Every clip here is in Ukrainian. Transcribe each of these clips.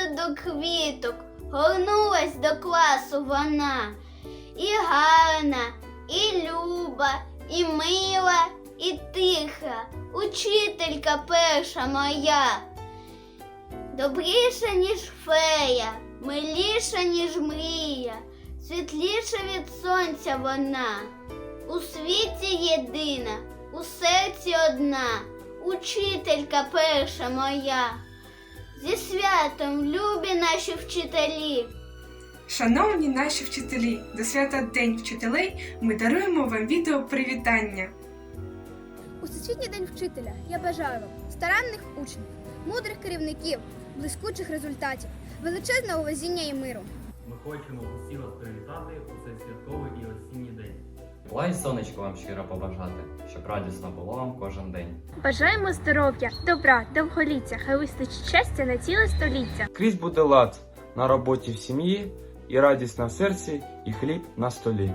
Сонце до квіток, горнулась до класу вона. І гарна, і люба, і мила, і тиха, учителька перша моя. Добріша, ніж фея, миліша, ніж мрія, світліша від сонця вона. У світі єдина, у серці одна, учителька перша моя. Зі святом, любі наші вчителі. Шановні наші вчителі, до свята День вчителей ми даруємо вам відео привітання. У Всесвітній день вчителя я бажаю вам старанних учнів, мудрих керівників, блискучих результатів, величезного везіння і миру. Ми хочемо усі вас привітати Тепла і сонечко вам щиро побажати, щоб радісно було вам кожен день. Бажаємо здоров'я, добра, довголіття, хай вистачить щастя на ціле століття. Крізь буде лад на роботі в сім'ї, і радість на серці, і хліб на столі.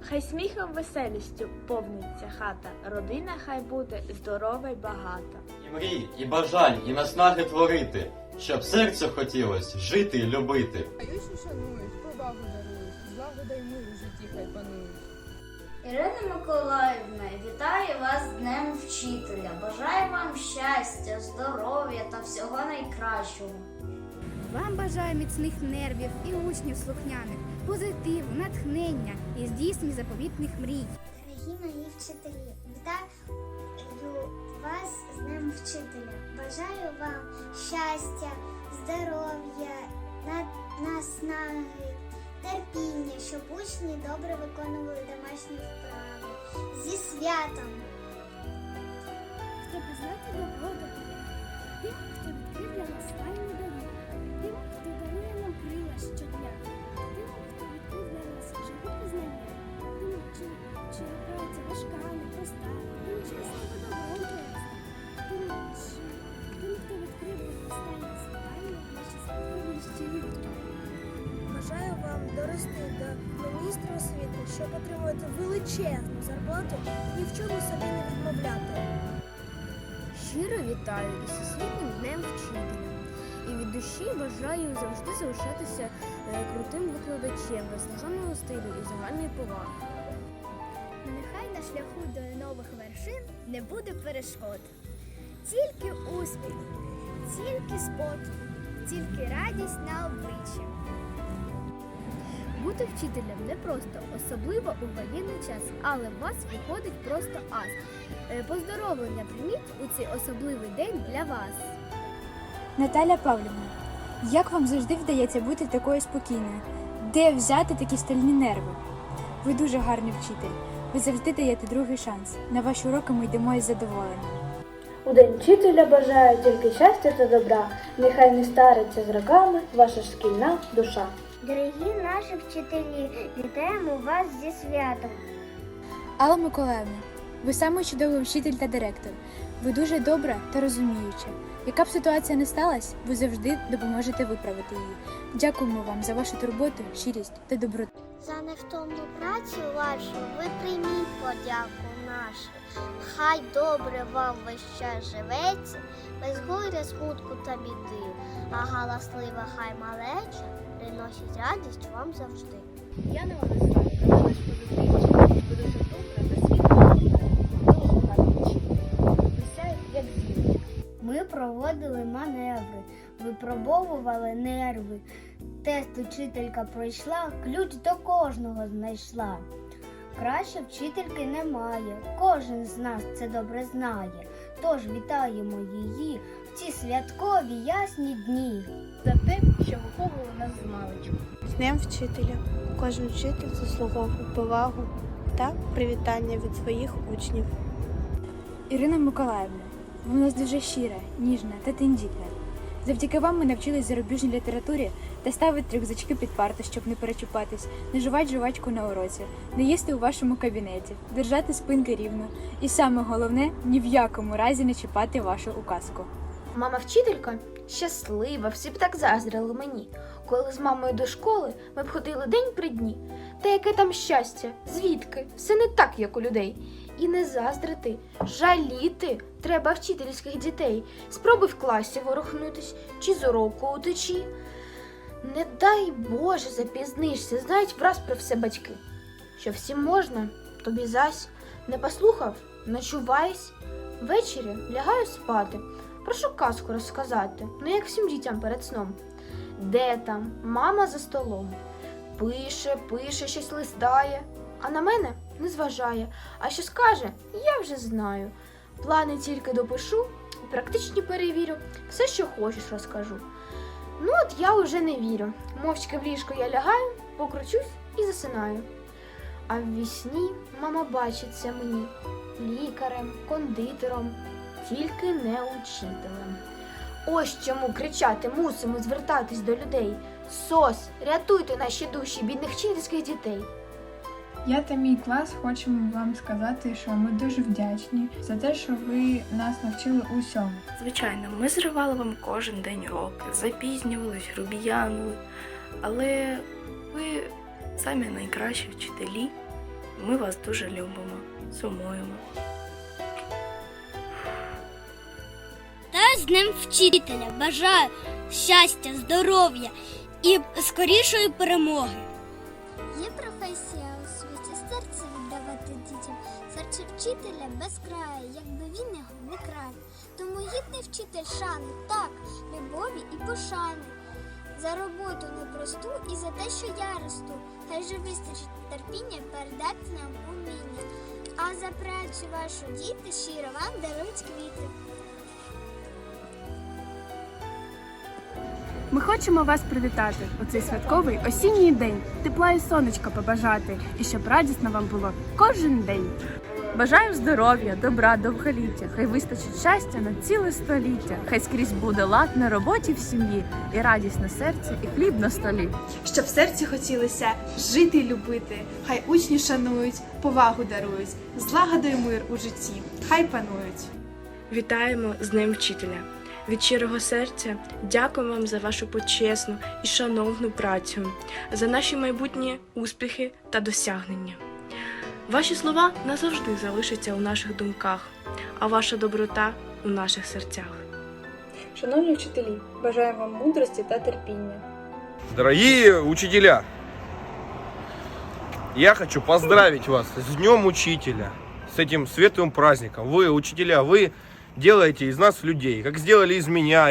Хай сміхом веселістю повниться хата, родина хай буде здорова й багата. І мрій, і бажань, і наснаги творити, щоб серцю хотілось жити і любити. Аюсю шанують, повагу дарують, злагода й мир у житті хай панують. Ірина Миколаївна, вітаю вас з Днем Вчителя. Бажаю вам щастя, здоров'я та всього найкращого. Вам бажаю міцних нервів і учнів слухняних, позитиву, натхнення і здійснення заповітних мрій. Дорогі мої вчителі, вітаю вас з Днем Вчителя. Бажаю вам щастя, здоров'я, на- наснаги, терпіння, щоб учні добре виконували домашні вправи. Зі святом! Хто знати добро тим, хто відкрив для нас тайну дари, тим, хто дарує нам крила щодня, тим, хто відкрив для нас живе пізнання, тим, чи, чия праця важка, щоб отримувати величезну зарплату і ні в чому собі не відмовляти. Щиро вітаю із Всесвітнім днем вчителя. І від душі бажаю завжди залишатися е, крутим викладачем, виснаженого стилю і загальної поваги. Нехай на шляху до нових вершин не буде перешкод. Тільки успіх, тільки спокій, тільки радість на обличчі. Бути вчителем непросто, особливо у воєнний час, але у вас виходить просто ас. Е, Поздоровлення прийміть у цей особливий день для вас. Наталя Павлівна, як вам завжди вдається бути такою спокійною? Де взяти такі стальні нерви? Ви дуже гарний вчитель. Ви завжди даєте другий шанс. На ваші уроки ми йдемо із задоволенням. У день вчителя бажаю тільки щастя та добра. Нехай не стариться з роками ваша шкільна душа. Дорогі наші вчителі, вітаємо вас зі святом! Алла Миколаївна, ви самий чудовий вчитель та директор. Ви дуже добра та розуміюча. Яка б ситуація не сталася, ви завжди допоможете виправити її. Дякуємо вам за вашу турботу, щирість та доброту. За невтомну працю вашу ви прийміть подяку нашу. Хай добре вам весь час живеться, без горя, смутку та біди, а галаслива хай малеча приносить радість вам завжди. Я не позитивчик, ви дуже та світла. Ми проводили маневри, випробовували нерви. Тест учителька пройшла, ключ до кожного знайшла. Краще вчительки немає. Кожен з нас це добре знає. Тож вітаємо її в ці святкові ясні дні. За те, що виховували нас з маличку. З Днем вчителя. Кожен вчитель заслуговує повагу та привітання від своїх учнів. Ірина Миколаївна, ви у нас дуже щира, ніжна та тендітна. Завдяки вам ми навчились зарубіжній літературі та ставити рюкзачки під парти, щоб не перечіпатись, не жувати жувачку на уроці, не їсти у вашому кабінеті, держати спинки рівно. І саме головне ні в якому разі не чіпати вашу указку. Мама вчителька щаслива, всі б так заздрили мені. Коли з мамою до школи ми б ходили день при дні. Та яке там щастя? Звідки? Все не так, як у людей. І не заздрити, жаліти треба вчительських дітей. Спробуй в класі ворухнутись чи з уроку утечі. Не дай Боже, запізнишся, знають враз про все батьки. Що всім можна, тобі зась не послухав, ночувайсь. Ввечері лягаю спати. Прошу казку розказати, ну як всім дітям перед сном. Де там? Мама за столом. Пише, пише, щось листає, а на мене не зважає. А що скаже, я вже знаю. Плани тільки допишу, практичні перевірю, все, що хочеш, розкажу. Ну, от я вже не вірю. Мовчки в ліжко я лягаю, покручусь і засинаю. А в вісні мама бачиться мені лікарем, кондитером, тільки не учителем. Ось чому кричати мусимо звертатись до людей. Сос, рятуйте наші душі бідних вчительських дітей. Я та мій клас хочемо вам сказати, що ми дуже вдячні за те, що ви нас навчили усьому. Звичайно, ми зривали вам кожен день уроки, запізнювались, грубіянили, але ви самі найкращі вчителі. Ми вас дуже любимо, сумуємо. З Днем вчителя бажаю щастя, здоров'я і скорішої перемоги. Є професія у світі серце віддавати дітям, серце вчителя без краю, якби він його не край. Тому гідний вчитель шани, так, любові і пошани. За роботу непросту і за те, що я росту. Хай же вистачить терпіння передати нам уміння. А за працю вашу діти щиро вам дарують квіти. Ми хочемо вас привітати у цей святковий осінній день, тепла і сонечка побажати, і щоб радісно вам було кожен день. Бажаю здоров'я, добра, довголіття, хай вистачить щастя на ціле століття, хай скрізь буде лад на роботі в сім'ї, і радість на серці, і хліб на столі. щоб в серці хотілося жити і любити. Хай учні шанують, повагу дарують, злагоду і мир у житті, хай панують. Вітаємо з Днем вчителя. Від щирого серця дякуємо вам за вашу почесну і шановну працю, за наші майбутні успіхи та досягнення. Ваші слова назавжди залишаться у наших думках, а ваша доброта у наших серцях. Шановні вчителі, бажаю вам мудрості та терпіння. Дорогие учителя, я хочу поздравить вас с Днем Учителя, с этим светлым праздником. Вы, учителя, вы делаете из нас людей, как сделали из меня.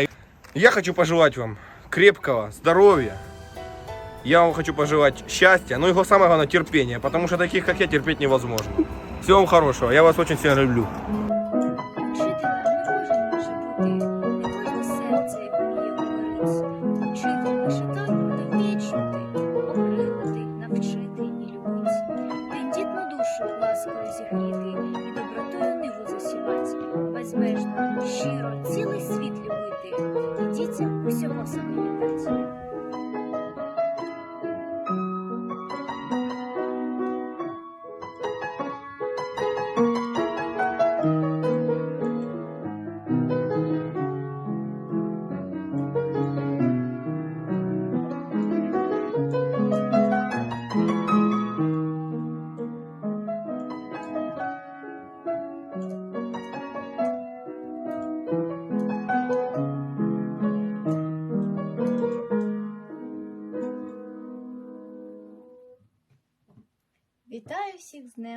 Я хочу пожелать вам крепкого здоровья. Я вам хочу пожелать счастья, ну и самое главное терпения, потому что таких, как я, терпеть невозможно. Всего вам хорошего, я вас очень сильно люблю.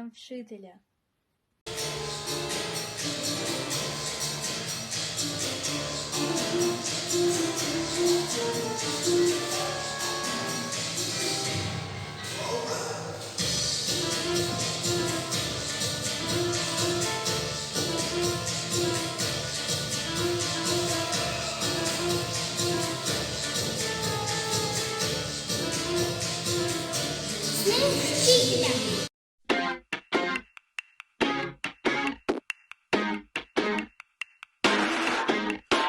Днем Вчителя!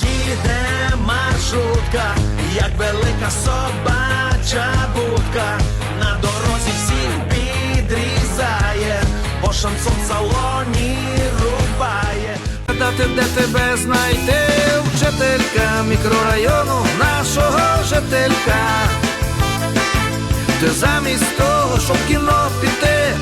Їде маршрутка, як велика собача будка, на дорозі всіх підрізає, бо шансон в салоні рубає. Дати, де тебе знайти, вчителька мікрорайону нашого жителька. Ти замість того, щоб кіно піти,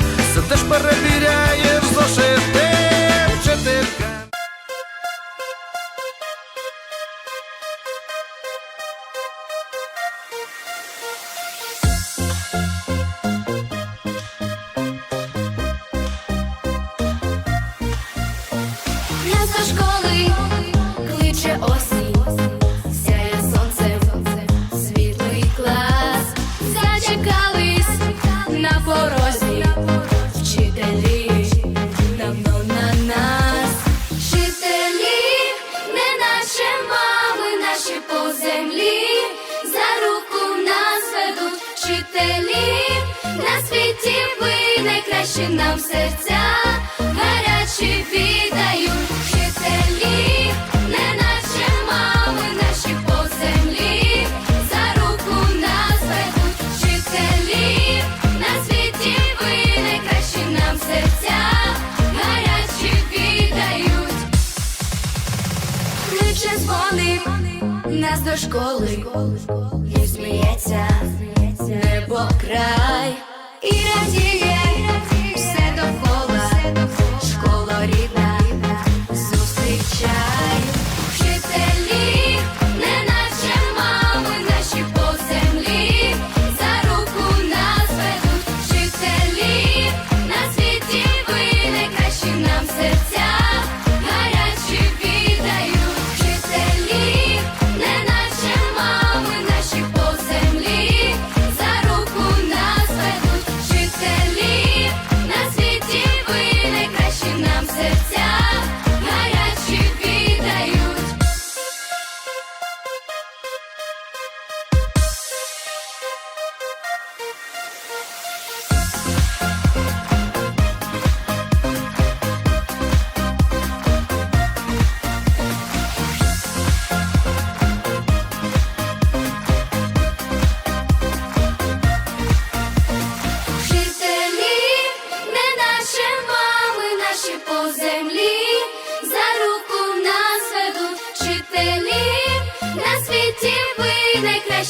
нам серця, гарячі віддають вчителі, не наші мами, наші по землі, за руку нас ведуть вчителі, на світі ви найкращі нам серця, гарячі віддають. Кличе дзвоник нас до школи, і сміється небо край, і радіє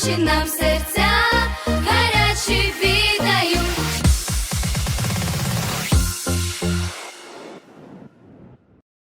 ведуть